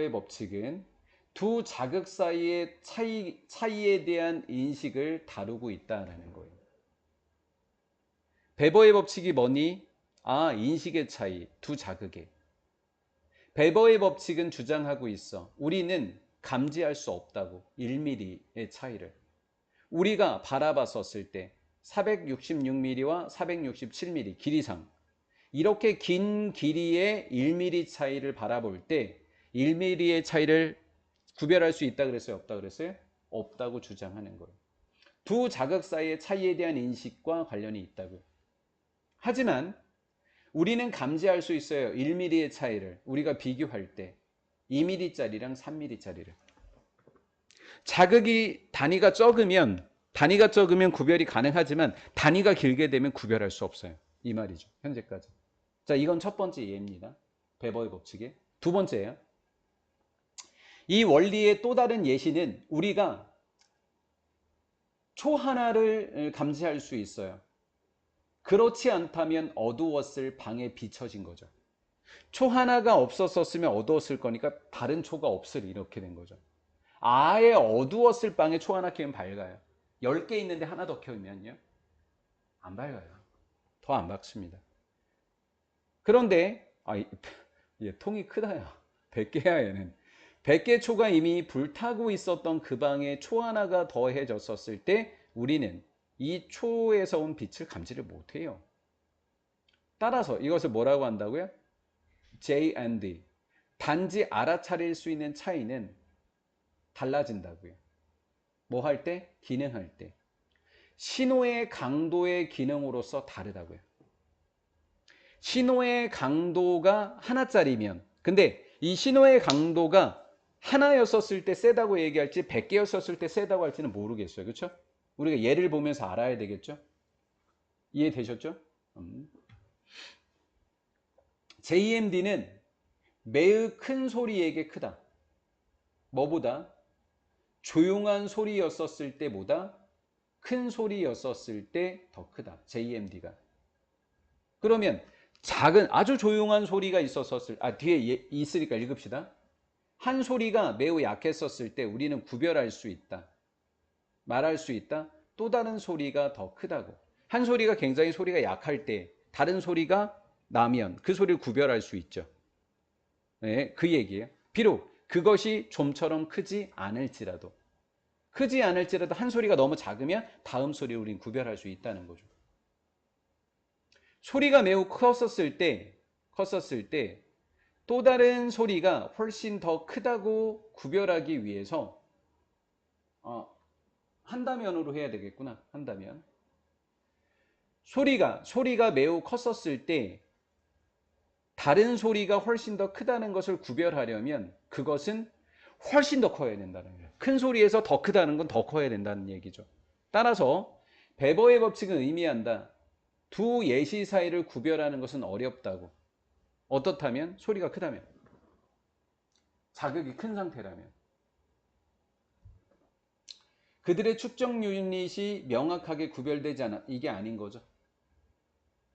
의 법칙은 두 자극 사이의 차이, 차이에 대한 인식을 다루고 있다라는 거예요. 베버의 법칙이 뭐니? 아, 인식의 차이, 두 자극의. 베버의 법칙은 주장하고 있어. 우리는 감지할 수 없다고. 1mm의 차이를. 우리가 바라봤었을 때 466mm와 467mm 길이상 이렇게 긴 길이의 1mm 차이를 바라볼 때 1mm의 차이를 구별할 수 있다 그랬어요? 없다 그랬어요? 없다고 주장하는 거예요. 두 자극 사이의 차이에 대한 인식과 관련이 있다고요. 하지만 우리는 감지할 수 있어요. 1mm의 차이를 우리가 비교할 때 2mm짜리랑 3mm짜리를. 자극이 단위가 적으면 단위가 적으면 구별이 가능하지만 단위가 길게 되면 구별할 수 없어요. 이 말이죠. 현재까지. 자, 이건 첫 번째 예입니다. 베버의 법칙의. 두 번째예요. 이 원리의 또 다른 예시는 우리가 초 하나를 감지할 수 있어요. 그렇지 않다면 어두웠을 방에 비춰진 거죠. 초 하나가 없었었으면 어두웠을 거니까 다른 초가 없을 이렇게 된 거죠. 아예 어두웠을 방에 초 하나 켜면 밝아요. 10개 있는데 하나 더 켜면요. 안 밝아요. 더 안 밝습니다. 그런데 아, 얘 통이 크다요. 100개야 얘는. 100개 초가 이미 불타고 있었던 그 방에 초 하나가 더해졌었을 때 우리는 이 초에서 온 빛을 감지를 못해요. 따라서 이것을 뭐라고 한다고요? J and D. 단지 알아차릴 수 있는 차이는 달라진다고요. 뭐 할 때? 기능할 때. 신호의 강도의 기능으로서 다르다고요. 신호의 강도가 하나짜리면 근데 이 신호의 강도가 하나였었을 때 세다고 얘기할지 100개였었을 때 세다고 할지는 모르겠어요. 그렇죠? 우리가 예를 보면서 알아야 되겠죠? 이해되셨죠? 음. JMD는 매우 큰 소리에게 크다. 뭐보다? 조용한 소리였었을 때보다 큰 소리였었을 때 더 크다. JMD가. 그러면 작은 아주 조용한 소리가 있었었을 아 뒤에 예, 있으니까 읽읍시다. 한 소리가 매우 약했었을 때 우리는 구별할 수 있다. 말할 수 있다. 또 다른 소리가 더 크다고. 한 소리가 굉장히 소리가 약할 때 다른 소리가 나면 그 소리를 구별할 수 있죠. 네, 그 얘기예요. 비록 그것이 좀처럼 크지 않을지라도 크지 않을지라도 한 소리가 너무 작으면 다음 소리를 우린 구별할 수 있다는 거죠. 소리가 매우 컸었을 때 컸었을 때 또 다른 소리가 훨씬 더 크다고 구별하기 위해서 어, 한다면으로 해야 되겠구나. 한다면. 소리가 소리가 매우 컸었을 때 다른 소리가 훨씬 더 크다는 것을 구별하려면 그것은 훨씬 더 커야 된다는 거예요. 큰 소리에서 더 크다는 건 더 커야 된다는 얘기죠. 따라서 베버의 법칙은 의미한다. 두 예시 사이를 구별하는 것은 어렵다고. 어떻다면? 소리가 크다면. 자극이 큰 상태라면. 그들의 축적 유닛이 명확하게 구별되지 않아. 이게 아닌 거죠.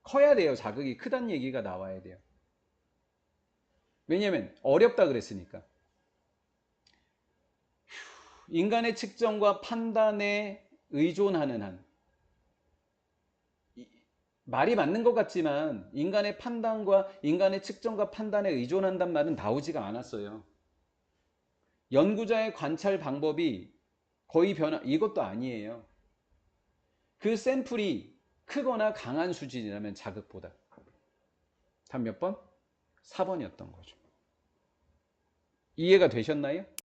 커야 돼요. 자극이 크다는 얘기가 나와야 돼요. 왜냐면 어렵다 그랬으니까. 인간의 측정과 판단에 의존하는 한 말이 맞는 것 같지만 인간의 판단과 인간의 측정과 판단에 의존한단 말은 나오지가 않았어요. 연구자의 관찰 방법이 거의 변화 이것도 아니에요. 그 샘플이 크거나 강한 수준이라면 자극보다 단 몇 번? 4번이었던 거죠. 이해가 되셨나요?